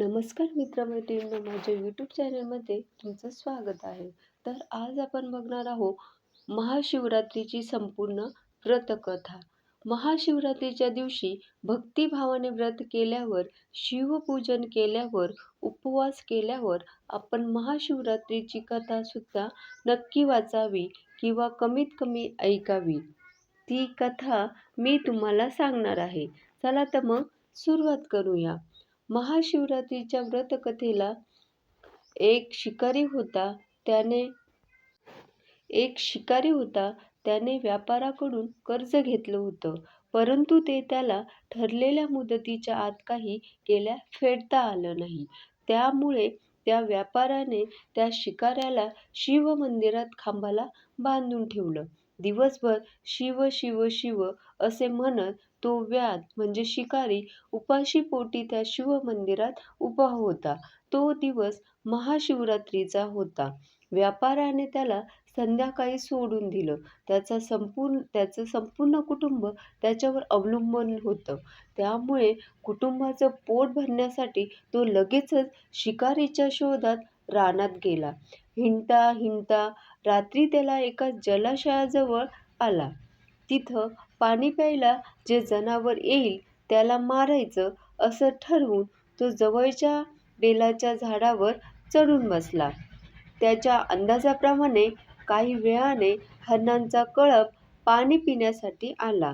नमस्कार मित्रमैत्रिणींनो माझ्या यूट्यूब चॅनलमध्ये तुमचं स्वागत आहे. तर आज आपण बघणार आहोत महाशिवरात्रीची संपूर्ण व्रतकथा. महाशिवरात्रीच्या दिवशी भक्तिभावाने व्रत केल्यावर शिवपूजन केल्यावर उपवास केल्यावर आपण महाशिवरात्रीची कथासुद्धा नक्की वाचावी किंवा कमीत कमी ऐकावी. ती कथा मी तुम्हाला सांगणार आहे. चला तर मग सुरुवात करूया. महाशिवरात्रीच्या व्रतकथेला एक शिकारी होता त्याने एक शिकारी होता त्याने व्यापाराकडून कर्ज घेतलं होतं परंतु ते त्याला ठरलेल्या मुदतीच्या आत काही केल्या फेडता आलं नाही. त्यामुळे त्या व्यापाराने त्या शिकाऱ्याला शिवमंदिरात खांबाला बांधून ठेवलं. दिवसभर शिव शिव शिव असे म्हणत तो व्याध म्हणजे शिकारी उपाशी पोटी त्या शिवमंदिरात उभा होता. तो दिवस महाशिवरात्रीचा होता. व्यापाराने त्याला संध्याकाळी सोडून दिलं. त्याचा संपूर्ण त्याचं संपूर्ण कुटुंब त्याच्यावर अवलंबून होतं. त्यामुळे कुटुंबाचं पोट भरण्यासाठी तो लगेचच शिकारीच्या शोधात रानात गेला. हिंडता हिंडता रात्री त्याला एका जलाशयाजवळ आला. तिथं पाणी प्यायला जे जनावर येईल त्याला मारायचं असं ठरवून तो जवळच्या बेलाच्या झाडावर चढून बसला. त्याच्या अंदाजाप्रमाणे काही वेळाने हरणांचा कळप पाणी पिण्यासाठी आला.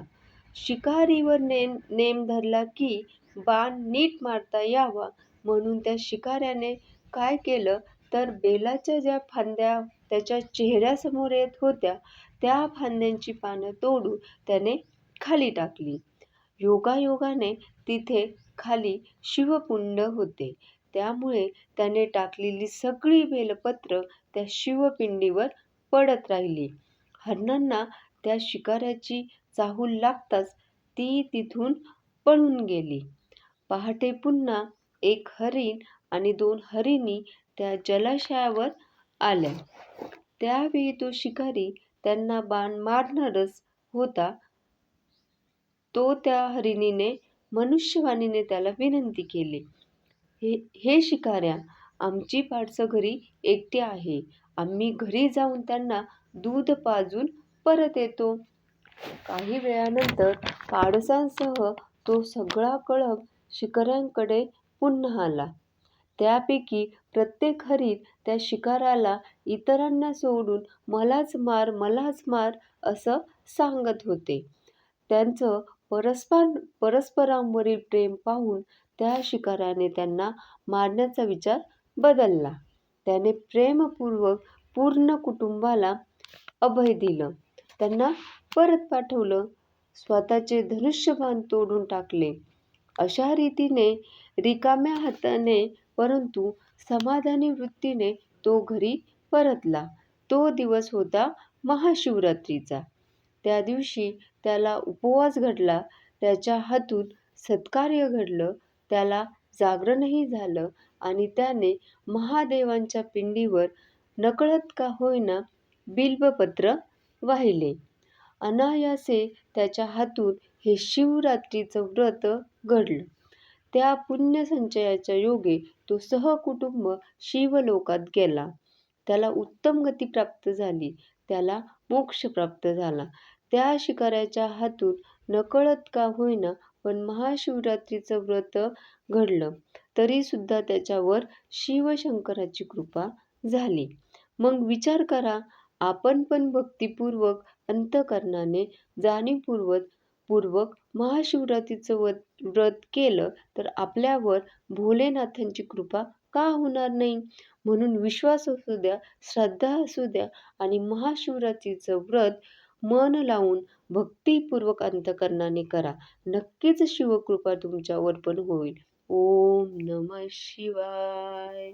शिकारीवर नेम नेम धरला की बाण नीट मारता यावा म्हणून त्या शिकाऱ्याने काय केलं तर बेलाच्या ज्या फांद्या त्याच्या चेहऱ्यासमोर येत होत्या त्या फांद्यांची पानं तोडून त्याने खाली टाकली. योगायोगाने तिथे खाली शिवपुंड होते. त्यामुळे त्याने टाकलेली सगळी बेलपत्र त्या शिवपिंडीवर पडत राहिली. हरणांना त्या शिकाऱ्याची चाहूल लागताच ती तिथून पळून गेली. पहाटे पुन्हा एक हरिण आणि दोन हरिणी त्या जलाशयावर आल्या. त्यावेळी तो शिकारी त्यांना बाण मारणारच होता. तो त्या हरिणीने मनुष्यवाणीने त्याला विनंती केली. हे हे शिकाऱ्या आमची पाडसं घरी एकटी आहे. आम्ही घरी जाऊन त्यांना दूध पाजून परत येतो. काही वेळानंतर पाडसांसह तो सगळा कळप शिकाऱ्यांकडे पुन्हा आला. त्यापैकी प्रत्येक हरीत त्या शिकाराला इतरांना सोडून मलाच मार मलाच मार असं सांगत होते. त्यांचं परस्पर परस्परांवरील प्रेम पाहून त्या शिकाराने त्यांना मारण्याचा विचार बदलला. त्याने प्रेमपूर्वक पूर्ण कुटुंबाला अभय दिलं. त्यांना परत पाठवलं. स्वतःचे धनुष्यबाण तोडून टाकले. अशा रीतीने रिकाम्या हाताने परंतु समाधानी वृत्तीने तो घरी परतला. तो दिवस होता महाशिवरात्रीचा. त्या दिवशी त्याला उपवास घडला. त्याच्या हातून सत्कार्य घडलं. त्याला जागरणही झालं आणि त्याने महादेवांच्या पिंडीवर नकळत का होईना बिल्बपत्र वाहिले. अनायासे त्याच्या हातून हे शिवरात्रीचं व्रत घडलं. त्या पुण्यसंचयाच्या योगे तो सहकुटुंब शिवलोकात गेला. त्याला उत्तम गती प्राप्त झाली. त्याला मोक्ष प्राप्त झाला. त्या शिकाऱ्याच्या हातून नकळत का होईना पण महाशिवरात्रीचं व्रत घडलं. तरीसुद्धा त्याच्यावर शिवशंकराची कृपा झाली. मग विचार करा आपण पण भक्तिपूर्वक अंतकरणाने जाणीवपूर्वक पूर्वक महाशिवरात्रीचं व्रत व्रत केलं तर आपल्यावर भोलेनाथांची कृपा का होणार नाही? म्हणून विश्वास असू द्या श्रद्धा असू द्या आणि महाशिवरात्रीचं व्रत मन लावून भक्तीपूर्वक अंतकरणाने करा. नक्कीच शिवकृपा तुमच्यावर पण होईल. ओम नम शिवाय.